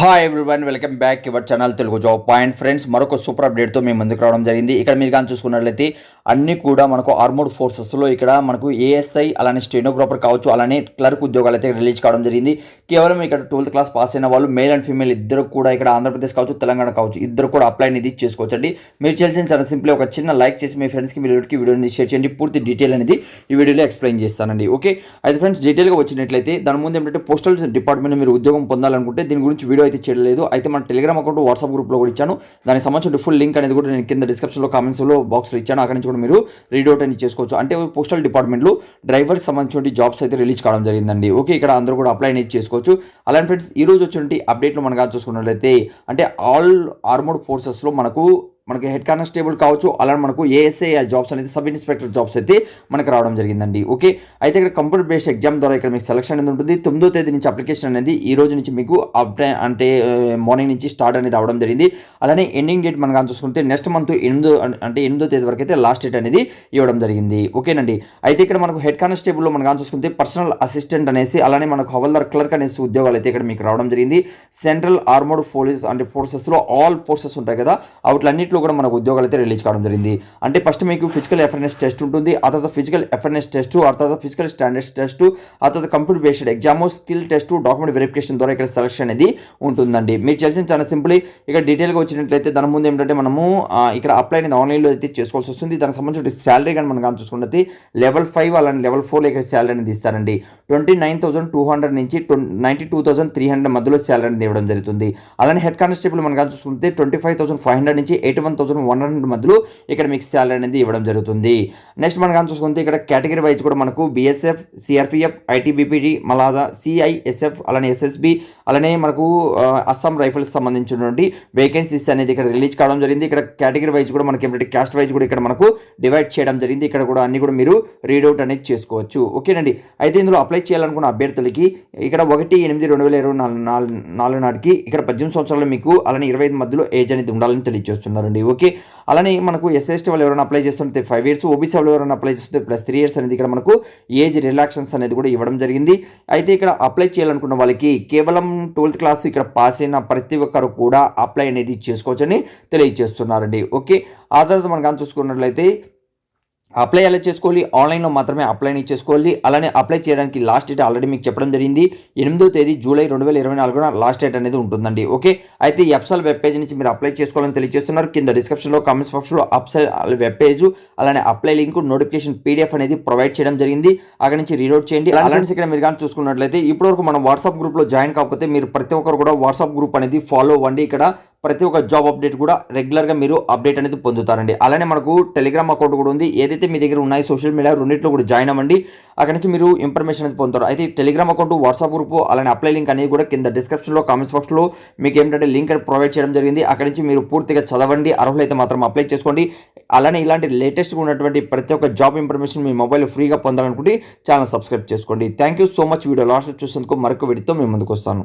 Hi everyone welcome back your channel Telugu job point friends మరొక super అప్డేట్తో మేము ముందుకు రావడం జరిగింది. ఇక్కడ మీరు కానీ చూసుకున్నట్లయితే అన్ని కూడా మనకు ఆర్మోడ్ ఫోర్సెస్లో ఇక్కడ మనకు ఏఎస్ఐ అలానే స్టెనోగ్రాఫర్ కావచ్చు అలానే క్లర్క్ ఉద్యోగాలు అయితే రిలీజ్ కావడం జరిగింది. కేవలం ఇక్కడ ట్వెల్త్ క్లాస్ పాస్ అయిన వాళ్ళు మేల్ అండ్ ఫీమేల్ ఇద్దరు కూడా ఇక్కడ ఆంధ్రప్రదేశ్ కావచ్చు తెలంగాణ కావచ్చు ఇద్దరు కూడా అప్లై అనేది చేసుకోవచ్చండి. మీరు చేయాల్సిన చాలా సింపుల్ ఒక చిన్న లైక్ చేసి మీ ఫ్రెండ్స్కి మీ రిలేటివ్కి వీడియోని షేర్ చేయండి. పూర్తి డీటెయిల్ అనేది ఈ వీడియోలో ఎక్స్ప్లెయిన్ చేస్తానండి ఓకే అయితే ఫ్రెండ్స్ డీటెయిల్గా వచ్చినట్లయితే దాని ముందు ఏంటంటే పోస్టల్ డిపార్ట్మెంట్ మీరు ఉద్యోగం పొందాలనుకుంటే దీని గురించి వీడియో అయితే చేయలేదు. అయితే మన టెలిగ్రామ్ అకౌంట్ వాట్సాప్ గ్రూప్లో కూడా ఇచ్చాను. దానికి సంబంధించిన ఫుల్ లింక్ అనేది కూడా నేను కింద డిస్క్రిప్షన్లో కామెంట్స్లో బాక్స్లో ఇచ్చాను. అక్కడి నుంచి కూడా మీరు రీడౌట్ అని అనేది చేసుకోవచ్చు. అంటే పోస్టల్ డిపార్ట్మెంట్లో డ్రైవర్కి సంబంధించిన జాబ్స్ అయితే రిలీజ్ కావడం జరిగిందండి. ఓకే ఇక్కడ అందరూ కూడా అప్లై అనేది చేసుకోవచ్చు. అలానే ఫ్రెండ్స్ ఈ రోజు వచ్చినటువంటి అప్డేట్లో మనం కాదు చూసుకున్నట్లయితే అంటే ఆల్ ఆర్మోడ్ ఫోర్సెస్లో మనకు మనకి హెడ్ కానిస్టేబుల్ కావచ్చు అలానే మనకు ఏఎస్ఏ జాబ్స్ అనేది సబ్ ఇన్స్పెక్టర్ జాబ్స్ అయితే మనకు రావడం జరిగిందండి. ఓకే అయితే ఇక్కడ కంప్యూటర్ బేస్డ్ ఎగ్జామ్ ద్వారా ఇక్కడ మీకు సెలక్షన్ అనేది ఉంటుంది. తొమ్మిదో తేదీ నుంచి అప్లికేషన్ అనేది ఈ రోజు నుంచి మీకు అప్డే అంటే మార్నింగ్ నుంచి స్టార్ట్ అనేది అవడం జరిగింది. అలానే ఎండింగ్ డేట్ మనం కానీ చూసుకుంటే నెక్స్ట్ మంత్ ఎనిమిదో అంటే ఎనిమిదో తేదీ వరకు అయితే లాస్ట్ డేట్ అనేది ఇవ్వడం జరిగింది. ఓకేనండి అయితే ఇక్కడ మనకు హెడ్ కానిస్టేబుల్లో మనం కానీ చూసుకుంటే పర్సనల్ అసిస్టెంట్ అనేసి అలానే మనకు హవల్దార్ క్లర్క్ అనేసి ఉద్యోగాలు అయితే ఇక్కడ మీకు రావడం జరిగింది. సెంట్రల్ ఆర్మోడ్ పోలీస్ అంటే ఫోర్సెస్లో ఆల్ ఫోర్సెస్ ఉంటాయి కదా? వాటిలన్నింటిలో కూడా మనకు ఉద్యోగాలు అయితే రిలీజ్ కావడం జరిగింది. అంటే ఫస్ట్ మీకు ఫిజికల్ ఎఫర్నెస్ టెస్ట్ ఉంటుంది ఆ తర్వాత ఫిజికల్ ఎఫర్నెస్ టెస్ట్ ఆ తర్వాత ఫిజికల్ స్టాండర్డ్స్ టెస్ట్ ఆ తర్వాత computer based exam skill test document verification ద్వారా ఇక్కడ సెలక్షన్ అనేది ఉంటుందండి. మీరు చేయాల్సిన చాలా సింపుల్ ఇక్కడ డీటెయిల్గా వచ్చినట్లయితే దాని ముందు ఏంటంటే మనము ఇక్కడ అప్లై అనేది ఆన్లైన్లో అయితే చేసుకోవాల్సి వస్తుంది. దానికి సంబంధించిన శాలరీ కానీ మనం కానీ చూసుకున్నది లెవెల్ ఫైవ్ అలాంటి లెవెల్ ఫోర్లో ఇక్కడ శాలరీ అనేది ఇస్తారండి. Twenty nine thousand two hundred నుంచి ninety two thousand three hundred మధ్యలో శాలరీ అనేది ఇవ్వడం జరుగుతుంది. అలానే హెడ్ కానిస్టేబుల్ మనం కానీ చూసుకుంటే twenty five thousand five hundred నుంచి eight one thousand one hundred మధ్యలో ఇక్కడ మీకు శాలరీ అనేది ఇవ్వడం జరుగుతుంది. నెక్స్ట్ మనం కానీ చూసుకుంటే ఇక్కడ కేటగిరీ వైజ్ కూడా మనకు బీఎస్ఎఫ్ సిఆర్పిఎఫ్ ఐటీబీపీడి మలాదా సిఐఎస్ఎఫ్ అలానే ఎస్ఎస్బి అలానే మనకు అస్సాం రైఫిల్స్ సంబంధించినటువంటి వేకెన్సీస్ అనేది ఇక్కడ రిలీజ్ కావడం జరిగింది. ఇక్కడ కేటగిరీ వైజ్ కూడా మనకి ఏంటంటే క్యాస్ట్ వైజ్ కూడా ఇక్కడ మనకు డివైడ్ చేయడం జరిగింది. ఇక్కడ కూడా అన్ని కూడా మీరు రీడౌట్ అనేది చేసుకోవచ్చు. ఓకేనండి అయితే ఇందులో అప్లై చేయాలనుకున్న అభ్యర్థులకి ఇక్కడ ఒకటి ఎనిమిది రెండు వేల ఇరవై నాలుగు నాలుగు నాలుగు నాటికి ఇక్కడ పద్దెనిమిది సంవత్సరాలు మీకు అలానే ఇరవై ఐదు మధ్యలో ఏజ్ అనేది ఉండాలని తెలియజేస్తున్నారండి ఓకే? అలానే మనకు ఎస్ఎస్టీ వాళ్ళు ఎవరైనా అప్లై చేస్తుంటే ఫైవ్ ఇయర్స్ ఓబీసీ వాళ్ళు ఎవరైనా అప్లై చేస్తుంటే ప్లస్ త్రీ ఇయర్స్ అనేది ఇక్కడ మనకు ఏజ్ రిలాక్షన్స్ అనేది కూడా ఇవ్వడం జరిగింది. అయితే ఇక్కడ అప్లై చేయాలనుకున్న వాళ్ళకి కేవలం ట్వెల్త్ క్లాస్ ఇక్కడ పాస్ అయిన ప్రతి ఒక్కరు కూడా అప్లై అనేది చేసుకోవచ్చని తెలియజేస్తున్నారండి. ఓకే? ఆ తర్వాత మనం కానీ చూసుకున్నట్లయితే అప్లై ఎలా చేసుకోవాలి? ఆన్లైన్లో మాత్రమే అప్లై అనేది చేసుకోవాలి. అలానే అప్లై చేయడానికి లాస్ట్ డేట్ ఆల్రెడీ మీకు చెప్పడం జరిగింది. ఎనిమిదో తేదీ జూలై రెండు వేల ఇరవై నాలుగున లాస్ట్ డేట్ అనేది ఉంటుందండి. ఓకే? అయితే ఈ ఎప్సల్ వెబ్ పేజ్ నుంచి మీరు అప్లై చేసుకోవాలని తెలియజేస్తున్నారు. కింద డిస్క్రిప్షన్లో కామెంట్స్ బాక్స్లో అప్సల్ వెబ్ పేజ్ అలానే అప్లై లింక్ నోటిఫికేషన్ పీడిఎఫ్ అనేది ప్రొవైడ్ చేయడం జరిగింది. అక్కడ నుంచి రీడౌట్ చేయండి. అలానే ఇక్కడ మీరు కానీ చూసుకున్నట్లయితే ఇప్పటివరకు మనం వాట్సాప్ గ్రూప్లో జాయిన్ కాకపోతే మీరు ప్రతి ఒక్కరు కూడా వాట్సాప్ గ్రూప్ అనేది ఫాలో అవ్వండి. ఇక్కడ ప్రతి ఒక్క జాబ్ అప్డేట్ కూడా రెగ్యులర్గా మీరు అప్డేట్ అనేది పొందుతారండి. అలానే మనకు టెలిగ్రామ్ అకౌంట్ కూడా ఉంది. ఏదైతే మీ దగ్గర ఉన్నాయి సోషల్ మీడియా రెండింటిలో కూడా జాయిన్ అవ్వండి. అక్కడ నుంచి మీరు ఇన్ఫర్మేషన్ అనేది పొందుతారు. అయితే టెలిగ్రామ్ అకౌంట్ వాట్సాప్ గ్రూప్ అలానే అప్లై లింక్ అనేది కూడా కింద డిస్క్రిప్షన్లో కామెంట్స్ బాక్స్లో మీకు ఏంటంటే లింక్ ప్రొవైడ్ చేయడం జరిగింది. అక్కడ నుంచి మీరు పూర్తిగా చదవండి. అర్హులైతే మాత్రం అప్లై చేసుకోండి. అలానే ఇలాంటి లేటెస్ట్గా ఉన్నటువంటి ప్రతి ఒక్క జాబ్ ఇన్ఫర్మేషన్ మీ మొబైల్ ఫ్రీగా పొందాలనుకుంటే ఛానల్ సబ్స్క్రైబ్ చేసుకోండి. Thank you so much video last చూసేందుకు మరొక వీడితో మేము ముందుకు వస్తాను.